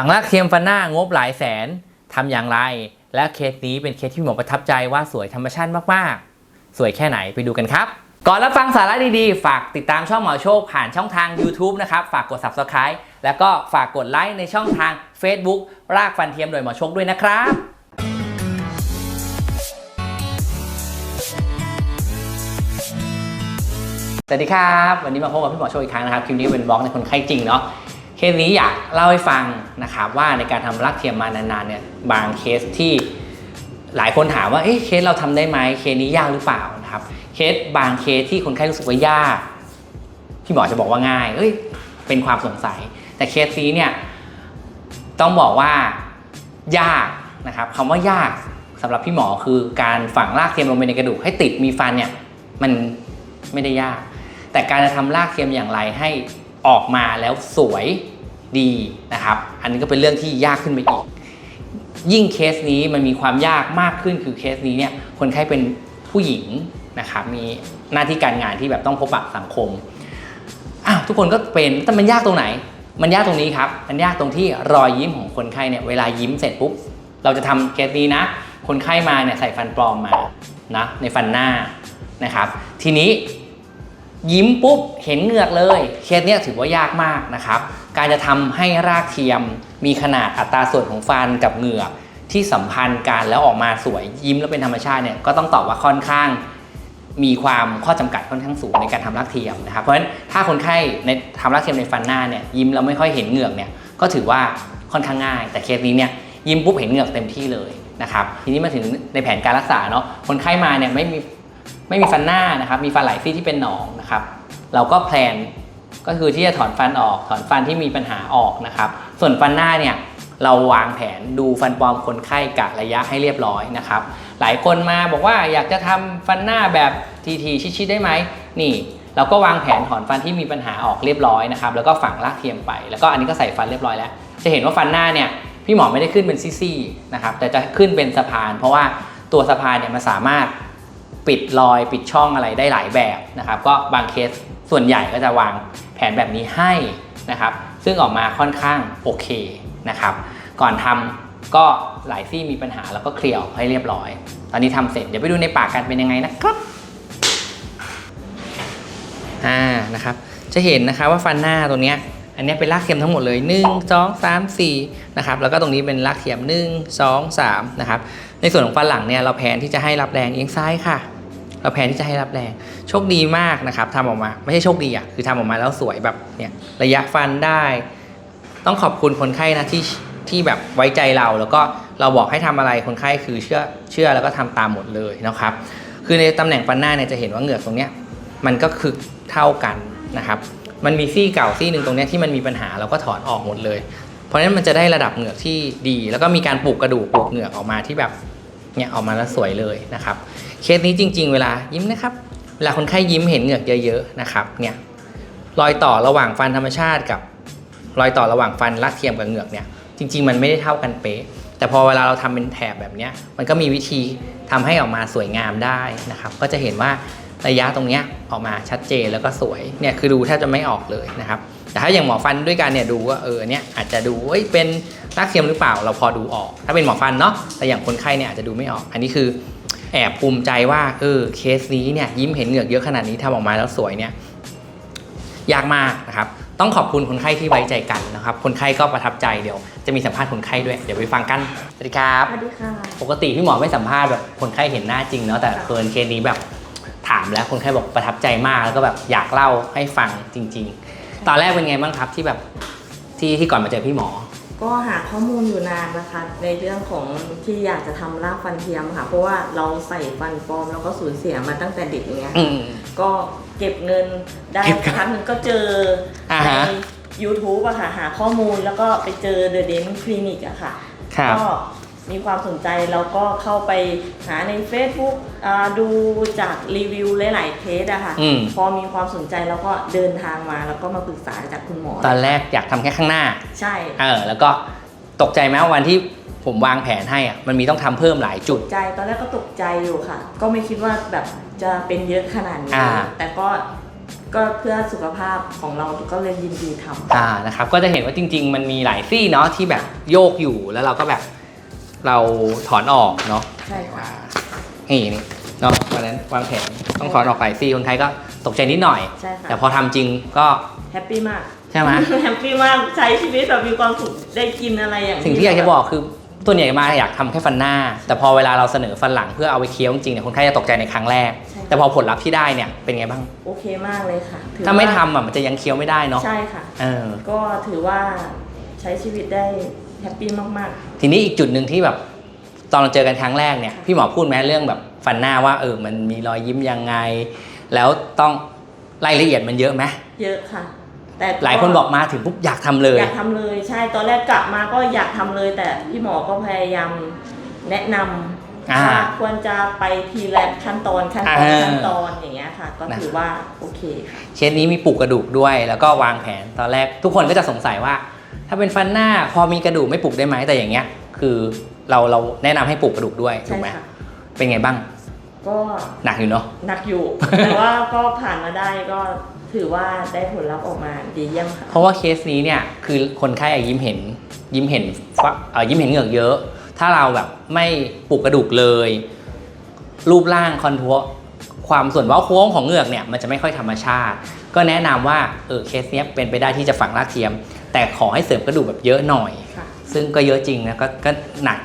ฝังรากเทียมฟันหน้างบหลายแสนทำอย่างไร และเคสนี้เป็นเคสที่หมอประทับใจว่าสวยธรรมชาติมากๆ สวยแค่ไหนไปดูกันครับ ก่อนรับฟังสาระดีๆ ฝากติดตามช่องหมอโชคผ่านช่องทาง YouTube นะครับ ฝากกด Subscribe แล้วก็ฝากกดไลค์ในช่องทาง Facebook รากฟันเทียมโดยหมอโชคด้วยนะครับสวัสดีครับ วันนี้มาพบกับพี่หมอโชคอีกครั้งนะครับ คลิปนี้เป็นบล็อกในคนไข้จริงเนาะ เคสนี้อยากเล่าให้ฟังนะครับว่าในการทำรักเทียมมานานๆเนี่ยบางเคสที่หลายคนถามว่าเอ๊ะเคสเราทำได้ไหมเคสนี้ยากหรือเปล่านะครับ เคสบางเคสที่คนไข้รู้สึกว่ายากพี่หมอจะบอกว่าง่าย เอ้ย เป็นความสงสัย แต่เคสนี้เนี่ยต้องบอกว่ายากนะครับคำว่ายากสำหรับพี่หมอคือการฝังรากเทียมลงไปในกระดูกให้ติดมีฟันเนี่ยมันไม่ได้ยาก แต่การจะทำรากเทียมอย่างไรให้ออกมาแล้วสวย ดีนะครับ อันนี้ก็เป็นเรื่องที่ยากขึ้นไปอีก ยิ่งเคสนี้มันมีความยากมากขึ้นคือเคสนี้เนี่ยคนไข้เป็นผู้หญิงนะครับมีหน้าที่การงานที่แบบต้องพบปะสังคมอ้าวทุกคนก็เป็นแต่มันยากตรงไหน มันยากตรงนี้ครับ มันยากตรงที่รอยยิ้มของคนไข้เนี่ยเวลายิ้มเสร็จปุ๊บเราจะทำเคสนี้นะ คนไข้มาเนี่ยใส่ฟันปลอมมานะในฟันหน้านะครับ ทีนี้ยิ้มปุ๊บเห็นเหงือกเลย เคสเนี้ยถือว่ายากมากนะครับ การจะทำให้รากเทียม มีขนาดอัตราส่วนของฟันกับเหงือกที่สัมพันธ์กันแล้วออกมาสวยยิ้มแล้วเป็นธรรมชาติเนี่ยก็ต้องตอบว่าค่อนข้าง มีความข้อจำกัดค่อนข้างสูงในการทำรากเทียมนะครับเพราะฉะนั้นถ้าคนไข้ในทำรากเทียมในฟันหน้าเนี่ยยิ้มแล้วไม่ค่อยเห็นเหงือกเนี่ยก็ถือว่าค่อนข้างง่าย แต่เคสนี้เนี่ยยิ้มปุ๊บเห็นเหงือกเต็มที่เลยนะครับทีนี้มาถึงในแผนการรักษาเนาะคนไข้มาเนี่ยไม่มีไม่มีฟันหน้านะครับมีฟันหลายซี่ที่เป็นหนองนะครับเราก็แพลน ก็คือที่จะถอนฟันออกถอนฟันที่มีปัญหาออกนะครับ ส่วนฟันหน้าเนี่ยเราวางแผนดูฟันปลอมคนไข้กะระยะให้เรียบร้อยนะครับ หลายคนมาบอกว่าอยากจะทำฟันหน้าแบบทีทีชิดๆได้ไหมนี่ เราก็วางแผนถอนฟันที่มีปัญหาออกเรียบร้อยนะครับแล้วก็ฝังรากเทียมไป แล้วก็อันนี้ก็ใส่ฟันเรียบร้อยแล้ว จะเห็นว่าฟันหน้าเนี่ยพี่หมอไม่ได้ขึ้นเป็นซี่ๆนะครับแต่จะขึ้นเป็นสะพาน เพราะว่าตัวสะพานเนี่ยมันสามารถปิดรอยปิดช่องอะไรได้หลายแบบนะครับ ก็บางเคส ส่วนใหญ่ก็จะวางแผนแบบนี้ให้นะครับ ซึ่งออกมาค่อนข้างโอเคนะครับ ก่อนทำก็หลายซี่มีปัญหาแล้วก็เคลียร์ออกให้เรียบร้อย ตอนนี้ทำเสร็จเดี๋ยวไปดูในปากกันเป็นยังไงนะครับอ่านะครับ จะเห็นนะคะว่าฟันหน้าตรงเนี้ยอันนี้เป็นรากเทียมทั้งหมดเลย 1 2 3 4นะครับแล้วก็ตรงนี้เป็นรากเทียม 1 2 3นะครับในส่วนของฟันหลังเนี่ยเราแผนที่จะให้รับแรงเอียงซ้ายค่ะ เราแผนที่จะให้รับแรง โชคดีมากนะครับทำออกมา ไม่ใช่โชคดีอะคือทำออกมาแล้วสวยแบบเนี่ยระยะฟันได้ ต้องขอบคุณคนไข้นะที่ที่แบบไว้ใจเราแล้วก็เราบอกให้ทำอะไรคนไข้คือเชื่อเชื่อแล้วก็ทำตามหมดเลยนะครับ คือในตำแหน่งฟันหน้าเนี่ยจะเห็นว่าเหงือกตรงเนี้ยมันก็คือเท่ากันนะครับมันมีซี่เก่าซี่หนึ่งตรงเนี้ยที่มันมีปัญหาเราก็ถอนออกหมดเลย เพราะฉะนั้นมันจะได้ระดับเหงือกที่ดี แล้วก็มีการปลูกกระดูกปลูกเหงือกออกมาที่แบบเนี่ยออกมาแล้วสวยเลยนะครับ เคสนี้จริง ๆ เวลายิ้มนะครับ เวลาคนไข้ยิ้มเห็นเหงือกเยอะๆนะครับเนี่ยรอยต่อระหว่างฟันธรรมชาติกับ รอยต่อระหว่างฟันรักเทียมกับเหงือกเนี่ยจริง ๆ มันไม่ได้เท่ากันเป๊ะ แต่พอเวลาเราทำเป็นแถบแบบเนี้ยมันก็มีวิธีทำให้ออกมาสวยงามได้นะครับ ก็จะเห็นว่าระยะตรงเนี้ยออกมาชัดเจนแล้วก็สวยเนี่ยคือดูแทบจะไม่ออกเลยนะครับแต่ถ้าอย่างหมอฟันด้วยกันเนี่ยดูว่าเออเนี่ยอาจจะดูเอ้ยเป็นรากเทียมหรือเปล่าเราพอดูออก ถ้าเป็นหมอฟันเนาะแต่อย่างคนไข้เนี่ยอาจจะดูไม่ออก อันนี้คือ แอบภูมิใจว่าเออเคสนี้เนี่ยยิ้มเห็นเหงือกเยอะขนาดนี้ทำออกมาแล้วสวยเนี่ยยากมากนะครับต้องขอบคุณคนไข้ที่ไว้ใจกันนะครับ คนไข้ก็ประทับใจเดี๋ยวจะมีสัมภาษณ์คนไข้ด้วย เดี๋ยวไปฟังกัน สวัสดีครับ สวัสดีค่ะ ปกติพี่หมอไม่สัมภาษณ์แบบคนไข้เห็นหน้าจริงเนาะแต่เคินเคสนี้แบบถามแล้วคนไข้บอกประทับใจมากแล้วก็แบบอยากเล่าให้ฟังจริง ๆ ตอนแรกเป็นไงบ้างครับที่แบบที่ที่ก่อนมาเจอพี่หมอ ก็หาข้อมูลอยู่นานนะคะ ในเรื่องของที่อยากจะทำรากฟันเทียมค่ะ เพราะว่าเราใส่ฟันปลอมแล้วก็สูญเสียมาตั้งแต่เด็กอย่างเงี้ยอืม ก็เก็บเงินได้เก็บเงินครั้งหนึ่งก็เจออ่าในฮะ YouTube อะค่ะ หาข้อมูลแล้วก็ไปเจอ The Dent Clinic อะค่ะ ครับ ก็ มีความสนใจแล้วก็เข้าไปหาใน Facebook อ่าดูจากรีวิวหลายๆเคสอะค่ะ อืม พอมีความสนใจแล้วก็เดินทางมาแล้วก็มาปรึกษาจากคุณหมอ ตอนแรกอยากทำแค่ข้างหน้า ใช่ เออ แล้วก็ตกใจไหมว่าวันที่ผมวางแผนให้อะ มันมีต้องทำเพิ่มหลายจุด ใจตอนแรกก็ตกใจอยู่ค่ะ ก็ไม่คิดว่าแบบจะเป็นเยอะขนาดนี้ อ่า แต่ก็ก็เพื่อสุขภาพของเราก็เลยยินดีทำ อ่า นะครับ ก็จะเห็นว่าจริง ๆ มันมีหลายซี่เนาะที่แบบโยกอยู่ แล้วเราก็แบบ เราถอนออกเนาะใช่ค่ะอ่านี่นี่เนาะวันนั้นวางแผนต้องถอนออกหลายซี่คนไทยก็ตกใจนิดหน่อย ใช่ค่ะ แต่พอทำจริงก็แฮปปี้มาก ใช่ไหมแฮปปี้มากใช้ชีวิตแบบมีความสุขได้กินอะไรอย่างนี้สิ่งที่อยากจะบอกคือตัวใหญ่มาอยากทำแค่ฟันหน้า แต่พอเวลาเราเสนอฟันหลังเพื่อเอาไปเคี้ยวจริงๆเนี่ยคนไข้จะตกใจในครั้งแรกใช่แต่พอผลลัพธ์ที่ได้เนี่ยเป็นไงบ้าง โอเคมากเลยค่ะถือถ้าไม่ว่ทำอะมันจะยังเคี้ยวไม่ได้เนาะใช่ค่ะเออก็ถือว่าใช้ชีวิตได้ แฮปปี้มากทีนี้อีกจุดหนึ่งที่แบบตอนเราเจอกันครั้งแรกเนี่ยค่ะพี่หมอพูดไหมเรื่องแบบฟันหน้าว่าเออมันมีรอยยิ้มยังไง แล้วต้องรายละเอียดมันเยอะไหมๆเยอะค่ะ แต่ก็หลายคนบอกมาถึงปุ๊บอยากทำเลย อยากทำเลยใช่ตอนแรกกลับมาก็อยากทำเลย แต่พี่หมอก็พยายามแนะนำอ่าว่าควรจะไปทีละขั้นตอนขั้นตอนอ่าขั้นตอนอย่างเงี้ยค่ะ ก็ถือว่าโอเคค่ะเคสนี้มีปลูกกระดูกด้วย แล้วก็วางแผนตอนแรกทุกคนก็จะสงสัยว่า ถ้าเป็นฟันหน้าพอมีกระดูกไม่ปลูกได้ไหมแต่อย่างเงี้ย คือเราเราแนะนำให้ปลูกกระดูกด้วยถูใช่กไหมค่ะเป็นไงบ้างก็หนักอยู่เนาะ หนักอยู่ แต่ว่าก็ผ่านมาได้ก็ถือว่าได้ผลลัพธ์ออกมาดีเยี่ยมค่ะ เพราะว่าเคสนี้เนี่ยคือคนไข้อะยิ้มเห็นยิ้มเห็นฟ้าเอ่อยิ้มเห็นเหงือกเยอะ ถ้าเราแบบไม่ปลูกกระดูกเลย รูปร่างคอนทัวร์ความส่วนเว้าโค้งของเหงือกเนี่ยมันจะไม่ค่อยธรรมชาติ ก็แนะนำว่าเออเคสเนี้ยเป็นไปได้ที่จะฝังรากเทียม แต่ขอให้เสริมกระดูกแบบเยอะหน่อย ค่ะ ซึ่งก็เยอะจริงนะก็ก็หนัก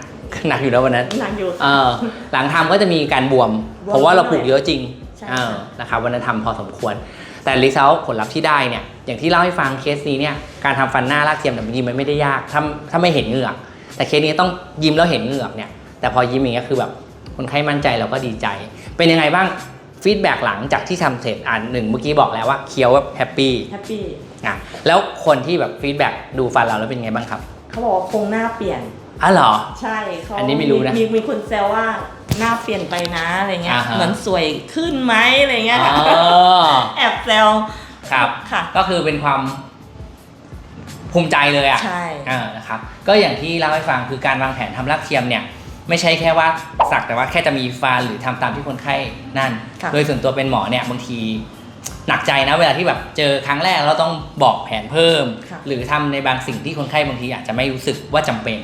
หนักอยู่แล้ววันนั้นหนักอยู่ เออหลังทำก็จะมีการบวม บวมเพราะว่าเราปลูกเยอะจริงใช่ เออค่ะนะครับวันนั้นทำพอสมควร แต่รีเซลผลลัพธ์ที่ได้เนี่ยอย่างที่เล่าให้ฟังเคสนี้เนี่ยการทำฟันหน้ารากเทียมเนี่ยจริงๆมันไม่ได้ยากถ้าถ้าไม่เห็นเหงือก แต่เคสนี้ต้องยิ้มแล้วเห็นเหงือกเนี่ยแต่พอยิ้มอย่างเงี้ยคือแบบคนไข้มั่นใจเราก็ดีใจ เป็นยังไงบ้าง ฟีดแบ็หลังจากที่ทำเสร็จอ่านหนึ่งเมื่อกี้บอกแล้วว่าเคี้ยวแบบแฮปปี้แฮปปี้อะแล้วคนที่แบบฟีดแบ็ดูฟันเราแล้วเป็นไงบ้างครับเขาบอกว่าโครงหน้าเปลี่ยน อ๋อเหรอ ใช่เขาอันนี้ไม่รู้นะมีมีคนแซวว่าหน้าเปลี่ยนไปนะอะไรเงี้ย อ่าฮะ เหมือนสวยขึ้นไหมอะไรเงี้ยอ๋ค่ะอแอบแซวครับ ค่ะ ก็คือเป็นความภูมิใจเลยอะใช่ อ่านะครับ ก็อย่างที่เล่าให้ฟังคือการวางแผนทำรากเทียมเนี่ย ไม่ใช่แค่ว่าสักแต่ว่าแค่จะมีฟันหรือทำตามที่คนไข้นั่นค่ะโดยส่วนตัวเป็นหมอเนี่ยบางทีหนักใจนะเวลาที่แบบเจอครั้งแรกเราต้องบอกแผนเพิ่มค่ะหรือทำในบางสิ่งที่คนไข้บางทีอาจจะไม่รู้สึกว่าจำเป็น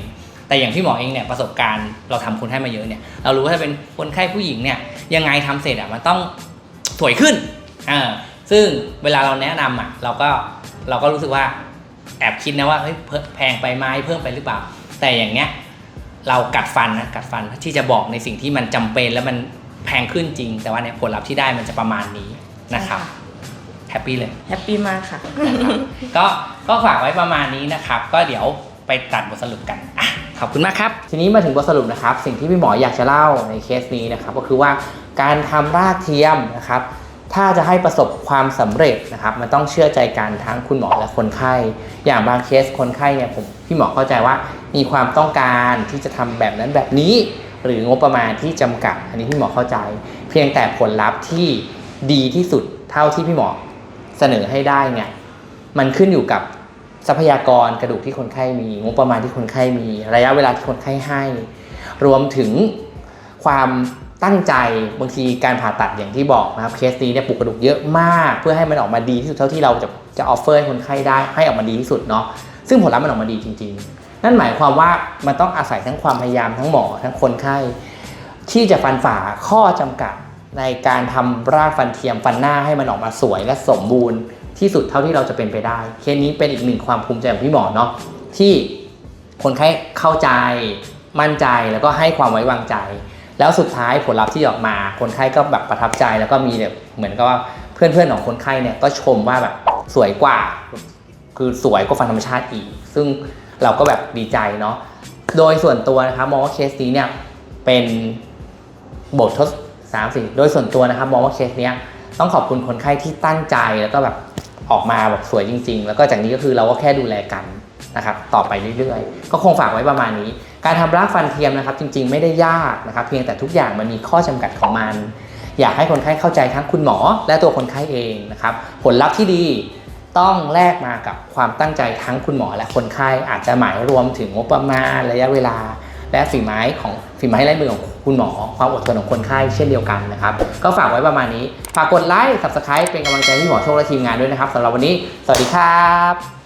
แต่อย่างพี่หมอเองเนี่ยประสบการณ์เราทำคนไข้มาเยอะเนี่ยเรารู้ว่าถ้าเป็นคนไข้ผู้หญิงเนี่ยยังไงทำเสร็จอะมันต้องสวยขึ้นอ่าซึ่งเวลาเราแนะนำอะเราก็เราก็รู้สึกว่าแอบคิดนะว่าเฮ้ยเพิ่มแพงไปไหมเพิ่มไปหรือเปล่า แต่อย่างเงี้ย เรากัดฟันนะกัดฟันที่จะบอกในสิ่งที่มันจำเป็นแล้วมันแพงขึ้นจริง แต่ว่าเนี่ยผลลัพธ์ที่ได้มันจะประมาณนี้นะครับแฮปปี้เลยแฮปปี้มากค่ะก็ก็ฝากไว้ประมาณนี้นะครับ ก็เดี๋ยวไปตัดบทสรุปกันอะขอบคุณมากครับ ทีนี้มาถึงบทสรุปนะครับ สิ่งที่พี่หมออยากจะเล่าในเคสนี้นะครับ ก็คือว่าการทำรากเทียมนะครับ ถ้าจะให้ประสบความสำเร็จนะครับ มันต้องเชื่อใจกันทั้งคุณหมอและคนไข้ อย่างบางเคสคนไข้เนี่ยผมพี่หมอเข้าใจว่ามีความต้องการที่จะทำแบบนั้นแบบนี้ หรืองบประมาณที่จำกัด อันนี้พี่หมอเข้าใจ เพียงแต่ผลลัพธ์ที่ดีที่สุดเท่าที่พี่หมอเสนอให้ได้เนี่ยมันขึ้นอยู่กับทรัพยากรกระดูกที่คนไข้มีงบประมาณที่คนไข้มี ระยะเวลาที่คนไข้ให้ รวมถึงความ ตั้งใจบางทีการผ่าตัดอย่างที่บอกนะครับเคสนี้เนี่ยปลูกกระดูกเยอะมาก เพื่อให้มันออกมาดีที่สุดเท่าที่เราจะจะออฟเฟอร์ให้คนไข้ได้ให้ออกมาดีที่สุดเนาะซึ่งผลลัพธ์มันออกมาดีจริง ๆ นั่นหมายความว่ามันต้องอาศัยทั้งความพยายามทั้งหมอทั้งคนไข้ ที่จะฟันฝ่าข้อจำกัดในการทำรากฟันเทียมฟันหน้าให้มันออกมาสวยและสมบูรณ์ที่สุดเท่าที่เราจะเป็นไปได้เคสนี้เป็นอีกหนึ่งความภูมิใจของพี่หมอเนาะที่คนไข้เข้าใจมั่นใจแล้วก็ให้ความไว้วางใจ แล้วสุดท้ายผลลัพธ์ที่ออกมา คนไข้ก็แบบประทับใจแล้วก็มีแบบเหมือนกับว่าเพื่อนๆของคนไข้เนี่ยก็ชมว่าแบบสวยกว่า คือสวยกว่าฟันธรรมชาติอีก ซึ่งเราก็แบบดีใจเนาะโดยส่วนตัวนะครับมองว่าเคสนี้เนี่ยเป็นบททดสามสิ่งโดยส่วนตัวนะครับมองว่าเคสเนี้ยต้องขอบคุณคนไข้ที่ตั้งใจแล้วก็แบบออกมาแบบสวยจริง ๆ แล้วก็จากนี้ก็คือเราก็แค่ดูแลกัน นะครับต่อไปเรื่อยๆ ก็คงฝากไว้ประมาณนี้ การทำรากฟันเทียมนะครับจริงๆไม่ได้ยากนะครับเพียงแต่ทุกอย่างมันมีข้อจำกัดของมัน อยากให้คนไข้เข้าใจทั้งคุณหมอ และตัวคนไข้เองนะครับผลลัพธ์ที่ดีต้องแลกมากับความตั้งใจทั้งคุณหมอและคนไข้อาจจะหมายรวมถึงงบประมาณระยะเวลา และฝีไม้ของฝีไม้ลายมือของคุณหมอ ความอดทนของคนไข้เช่นเดียวกันนะครับ ก็ฝากไว้ประมาณนี้ ฝากกดไลค์ subscribe เป็นกำลังใจให้พี่หมอโชคและทีมงานด้วยนะครับสำหรับวันนี้ สวัสดีครับ